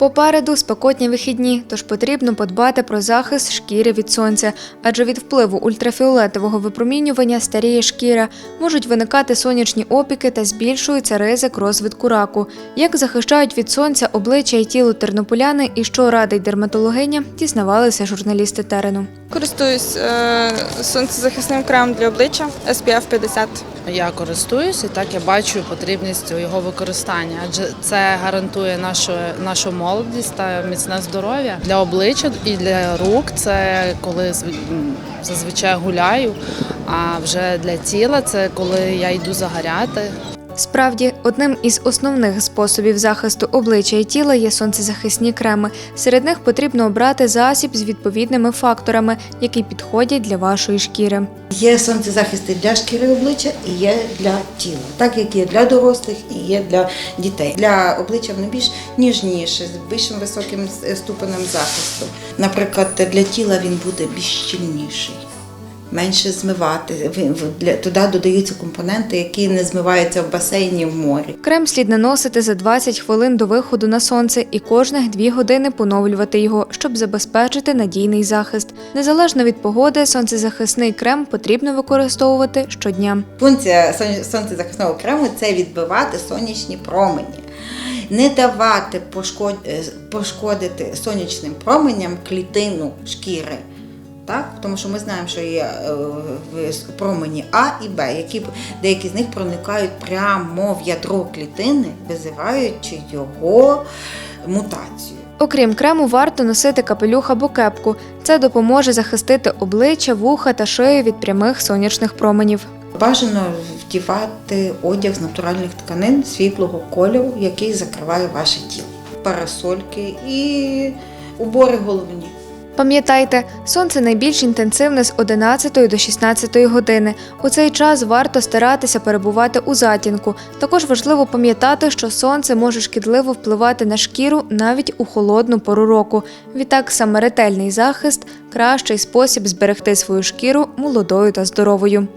Попереду спекотні вихідні, тож потрібно подбати про захист шкіри від сонця, адже від впливу ультрафіолетового випромінювання старіє шкіра, можуть виникати сонячні опіки та збільшується ризик розвитку раку. Як захищають від сонця обличчя і тіло тернополяни і що радить дерматологиня, дізнавалися журналісти терену. Користуюсь е, сонцезахисним кремом для обличчя SPF 50. Я користуюсь і так я бачу потрібність його використання, адже це гарантує нашу, нашу молодість та міцне здоров'я для обличчя і для рук. Це коли зазвичай гуляю. А вже для тіла це коли я йду загоряти. Справді, одним із основних способів захисту обличчя і тіла є сонцезахисні креми. Серед них потрібно обрати засіб з відповідними факторами, які підходять для вашої шкіри. Є сонцезахисти для шкіри обличчя і є для тіла, так як є для дорослих і є для дітей. Для обличчя вони більш ніжніше, з більшим високим ступенем захисту. Наприклад, для тіла він буде більш щільніший. Менше змивати. Туди додаються компоненти, які не змиваються в басейні в морі. Крем слід наносити за 20 хвилин до виходу на сонце і кожних 2 години поновлювати його, щоб забезпечити надійний захист. Незалежно від погоди, сонцезахисний крем потрібно використовувати щодня. Функція сон- сонцезахисного крему це відбивати сонячні промені. Не давати е, пошкодити сонячним променям клітину шкіри. Так? Тому що ми знаємо, що є е, промені А і Б, які деякі з них проникають прямо в ядро клітини, визиваючи його мутацію. Окрім крему, варто носити капелюх або кепку. Це допоможе захистити обличчя, вуха та шию від прямих сонячних променів. Бажано вдівати одяг з натуральних тканин світлого кольору, який закриває ваше тіло. Парасольки і убори головні. Пам'ятайте, сонце найбільш інтенсивне з 11 до 16 години. У цей час варто старатися перебувати у затінку. Також важливо пам'ятати, що сонце може шкідливо впливати на шкіру навіть у холодну пору року. Відтак саме ретельний захист кращий спосіб зберегти свою шкіру молодою та здоровою.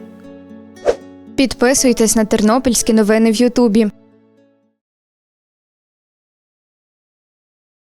Підписуйтесь на тернопільські новини в Ютубі.